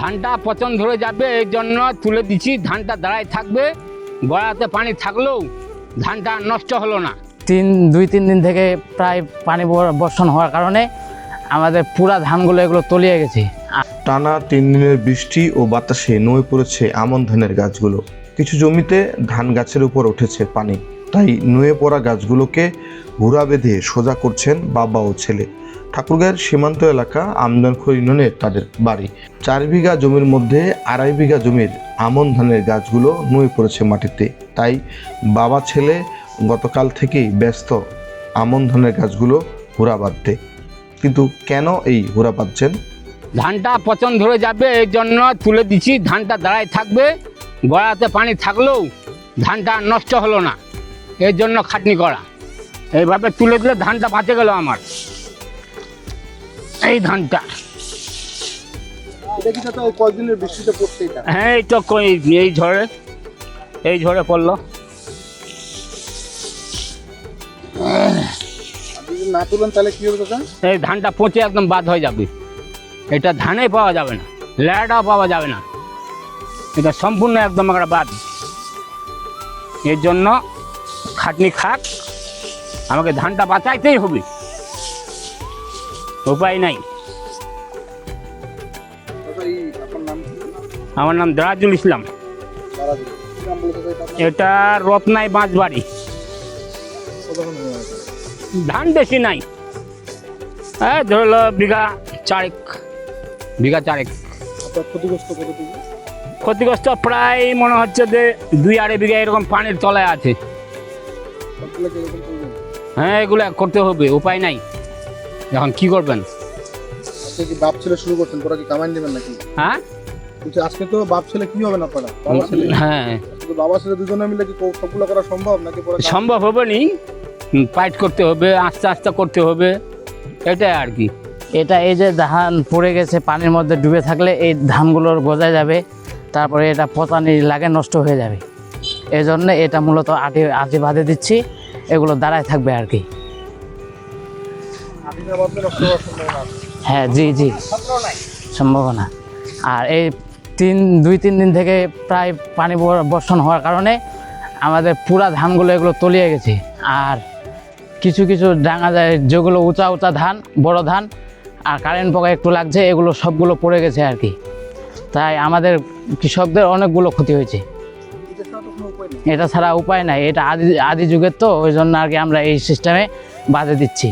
ধানটা পচন ধরে যাবে এই জন্য তুলে দিচ্ছি ধানটা দাঁড়ায় থাকবে গড়াতে পানি থাকলেও ধানটা নষ্ট হলো না। তিন দুই তিন দিন থেকে প্রায় পানি বর্ষণ হওয়ার কারণে আমাদের পুরা ধানগুলো এগুলো তলিয়ে গেছে। টানা তিন দিনের বৃষ্টি ও বাতাসে নুয়ে পড়েছে আমন ধানের গাছগুলো। কিছু জমিতে ধান গাছের উপর উঠেছে পানি। তাই নুয়ে পড়া গাছগুলোকে ঘুরা বেঁধে সোজা করছেন বাবা ও ছেলে। ঠাকুরগাঁয়ের সীমান্ত এলাকা আমদানখোর ইউনিয়নের তাদের বাড়ি। চার বিঘা জমির মধ্যে আড়াই বিঘা জমির আমন ধানের গাছগুলো নুয়ে পড়েছে মাটিতে। তাই বাবা ছেলে গতকাল থেকেই ব্যস্ত আমন ধানের গাছগুলো হুরা বাঁধতে। কিন্তু কেন এই হুরা বাঁধছেন? ধানটা পচন ধরে যাবে, এই জন্য তুলে দিচ্ছি ধানটা দাঁড়ায় থাকবে, গড়াতে পানি থাকলেও ধানটা নষ্ট হলো না। এর জন্য খাটনি করা। এইভাবে তুলে তুলে ধানটা বাঁচে গেল আমার। এই ধানটা। হ্যাঁ এই তো কই- এই ঝড়ে এই ঝড়ে পড়ল। না তুলেন তাহলে কি হবে এই ধানটা পচে একদম বাদ হয়ে যাবে। এটা ধানেই পাওয়া যাবে না ল্যাডাও পাওয়া যাবে না। এটা সম্পূর্ণ একদম একটা বাদ। এর জন্য খাটনি খাক আমাকে ধানটা বাঁচাইতেই হবে। উপায় নাই। আমার নাম দারাজুল ইসলাম। এটা রত্নাই বাঁশবাড়ি। ধান বেশি নাই। হ্যাঁ বিঘা চারেক বিঘা চারেক। ক্ষতিগ্রস্ত ক্ষতিগ্রস্ত প্রায় মনে হচ্ছে যে দুই আড়াই বিঘা এরকম পানির তলায় আছে। হ্যাঁ এগুলো করতে হবে উপায় নাই। এখন কি করবেন? আজকে কি বাপ ছেলে শুরু করছেন? তোরা কি কামাই নেবেন নাকি? হ্যাঁ? বলছি আজকে তো বাপ ছেলে কি হবে না আপনারা বাবা ছেলে? হ্যাঁ। বাবা ছেলে দুজনে মিলে কি সবগুলো করা সম্ভব নাকি পরে সম্ভব হবে নি? পাইট করতে হবে আস্তে আস্তে করতে হবে। এটাই আর কি। এটা এই যে ধান পড়ে গেছে পানির মধ্যে ডুবে থাকলে এই ধানগুলোর গজায় যাবে তারপরে এটা পতানি লাগে নষ্ট হয়ে যাবে। এই জন্য এটা মূলত আটি আটি বাঁধে দিচ্ছি এগুলো দাঁড়ায় থাকবে আর কি। হ্যাঁ জি জি। সম্ভাবনা আর এই তিন দুই তিন দিন থেকে প্রায় পানি বর্ষণ হওয়ার কারণে আমাদের পুরা ধানগুলো এগুলো তলিয়ে গেছে। আর কিছু কিছু ডাঙা যায় যেগুলো উঁচা উঁচা ধান বড় ধান আর কারেন্ট পোকা একটু লাগছে এগুলো সবগুলো পড়ে গেছে আর কি। তাই আমাদের কৃষকদের অনেকগুলো ক্ষতি হয়েছে। এটা ছাড়া উপায় নেই, এটা আদি আদি যুগের তো, ওই জন্য আর কি আমরা এই সিস্টেমে বাজে দিচ্ছি।